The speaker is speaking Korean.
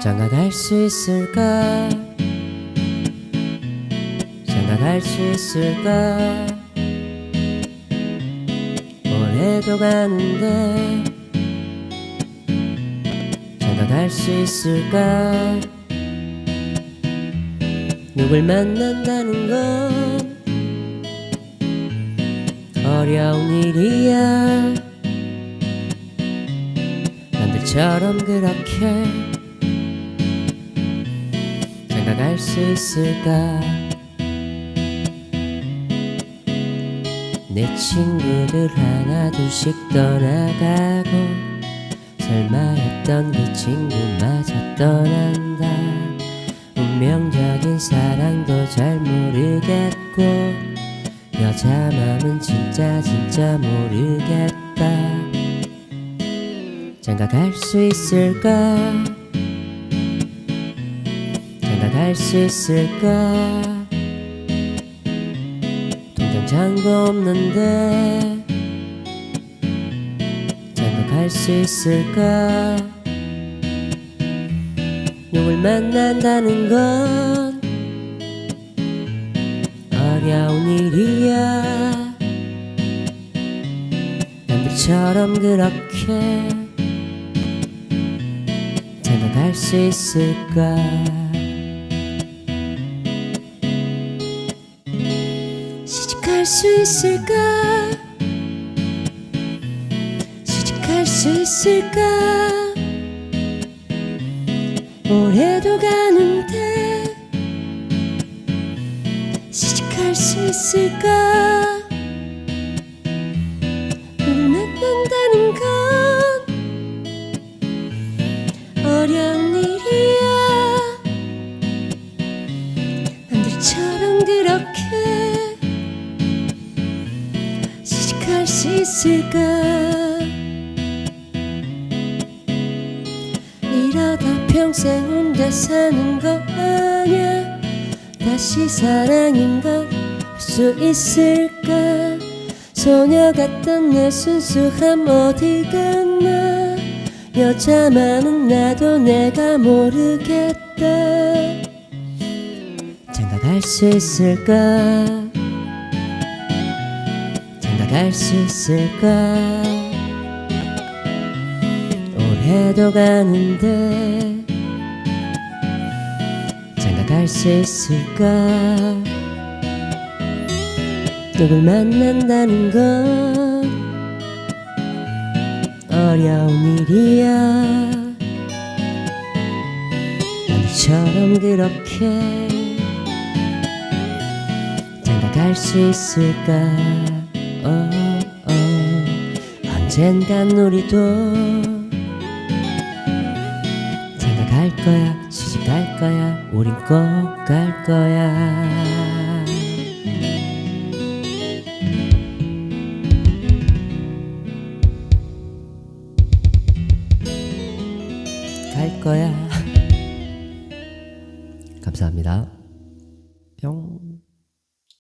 장가갈 수 있을까? 장가갈 수 있을까? 올해도 가는데 장가갈 수 있을까? 누굴 만난다는 건 어려운 일이야. 남들처럼 그렇게 수 있을까? 내 친구들 하나 둘씩 떠나가고 설마 했던 그 친구마저 떠난다. 운명적인 사랑도 잘 모르겠고 여자 맘은 진짜 진짜 모르겠다. 장가 갈 수 있을까 장가갈 수 있을까? 통장 잔고 없는데 장가갈 수 있을까? 누굴 만난다는 건 어려운 일이야. 남들처럼 그렇게 장가갈 수 있을까 수 있을까? 시집갈 수 있을까? 올해도 가는데 시집갈 수 있을까 수 있을까? 이러다 평생 혼자 사는 거 아냐 다시 사랑인 걸알수 있을까? 소녀 같던 내 순수함 어디 갔나? 여자만은 나도 내가 모르겠다. 장가갈 수 있을까 장가갈 수 있을까? 올해도 가는데 장가 갈 수 있을까? 누굴 만난다는 건 어려운 일이야. 남처럼 그렇게 장가 갈 수 있을까. 언젠간 우리도 장가 갈 거야 시집 갈 거야 우린 꼭 갈 거야. 갈 거야. 감사합니다. 뿅